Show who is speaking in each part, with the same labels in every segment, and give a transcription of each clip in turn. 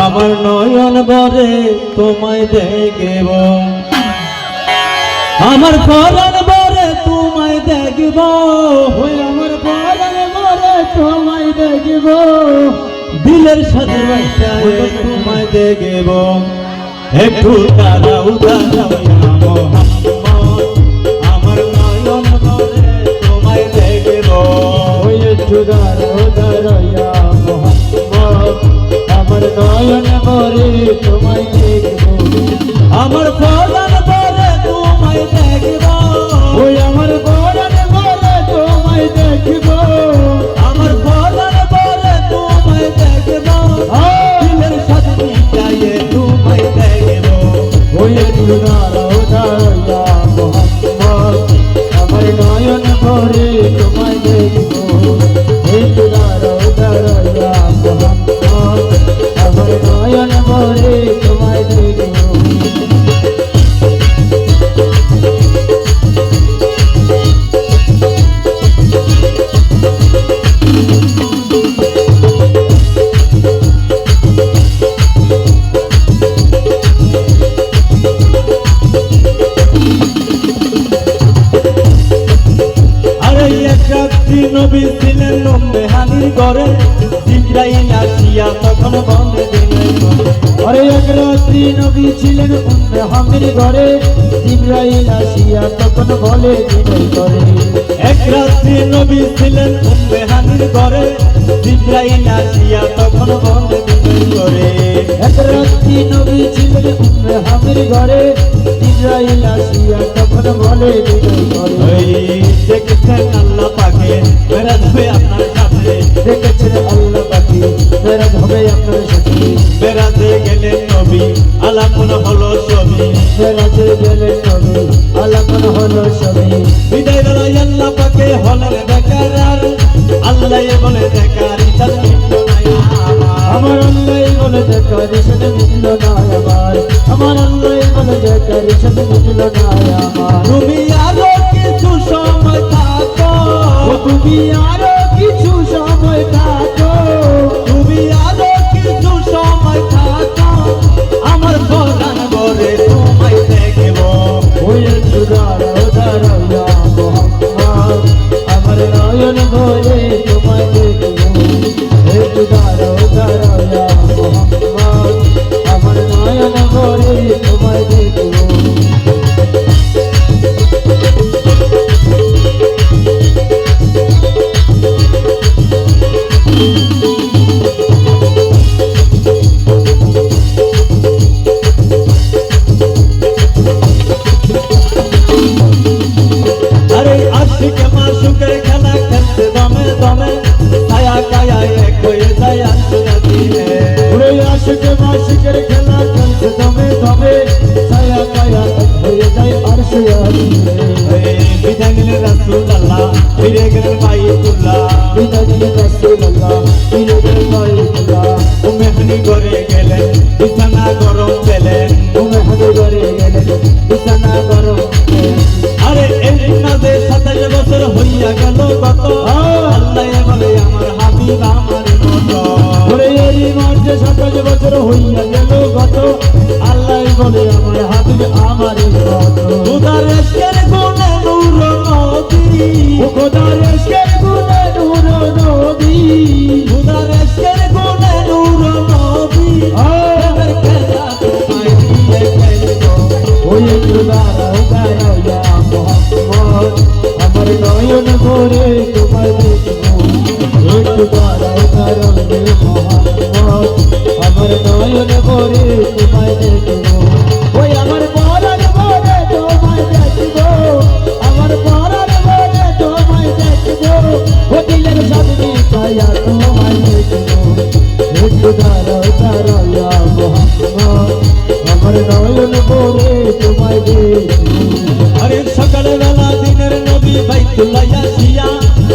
Speaker 1: আমার নয়ন বরে তোমায় দেখব। আমার ফরান বরে তোমায় দেখব।
Speaker 2: আমার পরাণ মরে তোমায় দেখব।
Speaker 1: দিলের সাথে তোমায় দেখব। একটু দাঁড়াও মোহাম্মদ।
Speaker 2: দাঁড়াও দাঁড়াইয়া মোহাম্মদ আমার নয়ন দেখব।
Speaker 1: আমার ফরান ঘরে জিব্রাইল আসিয়া তখন দিলেন
Speaker 2: আরে এক রাত্রি নবী ছিলেন উম্মে হামির ঘরে জিব্রাইল আসিয়া তখন বলে করে
Speaker 1: এক রাত্রি নবী ছিলেন নম্বে হানির ঘরে জিব্রাইল আসিয়া তখন দিলেন করে
Speaker 2: এক রাত্রি নবী ছিলেন উম্মে হামির ঘরে জিব্রাইল আসিয়া তখন বলে করে
Speaker 1: দেখছেন আল্লাহ পাকে মেরাজ হয়ে আপনার সাথে
Speaker 2: দেখেছেন আল্লাহ পাখি মেরাজ হবে আপনার সাথে
Speaker 1: বেড়াতে গেলেন নবী আলাপন হলো ছবি
Speaker 2: মেরাজে গেলেন নবী হলো
Speaker 1: বিদায় আল্লাহ আর আল্লাহ বলে বেকার ইচ্ছা আমার।
Speaker 2: আল্লাহ বলে দেখার সাথে মিটল না আমার আল্লাহ বলে দেখার মিটল না আমার
Speaker 1: তুমি মাসুকের খেলা খেলতে দমে দমে ছায়া কায়া এক হয়ে যায় আনতে দিনে।
Speaker 2: ওরে আশিকে মাসিকের খেলা খেলছে দমে দমে ছায়া কায়া এক হয়ে যায় আর সে আসিয়ে
Speaker 1: বিদায় নিলেন ফিরে গেলেন বাইতুল্লাহ
Speaker 2: বিদায় ফিরে
Speaker 1: বলে আমার হাবিব আমার
Speaker 2: বেলা
Speaker 1: দিনের নবী বাইতুল্লাহ আসিয়া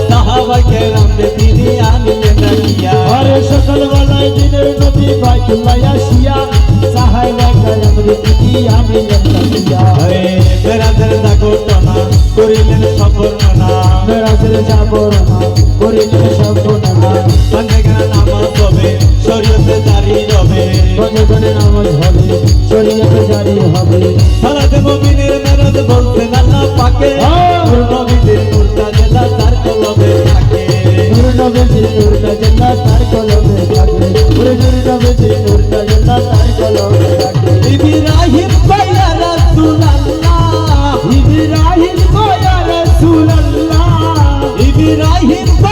Speaker 1: সাহাবাই কেরামে তিনি আনিলেন রাখিয়া
Speaker 2: আরে সকাল বেলায় দিনের নবী বাইতুল্লাহ আসিয়া
Speaker 1: আরে বেড়াদের ঘটনা করে করিলেন সফরমানা
Speaker 2: মেরাজের যাব না করিলে সর্বনাশ
Speaker 1: সন্ধে গান নামাজ হবে শরীয়তে জারি রবে
Speaker 2: গজে গজে নামাজ হবে শরীয়তে জারি হবে
Speaker 1: সালাতে মুমিনের মেরাজ বলছেন আল্লাহ পাকে নূর নবীদের মুর্তা জেলা তার কলবে থাকে
Speaker 2: নূর নবীজি নূর জান্না তার কলমে থাকে জান্না তার কলমে থাকে
Speaker 1: ইব্রাহিম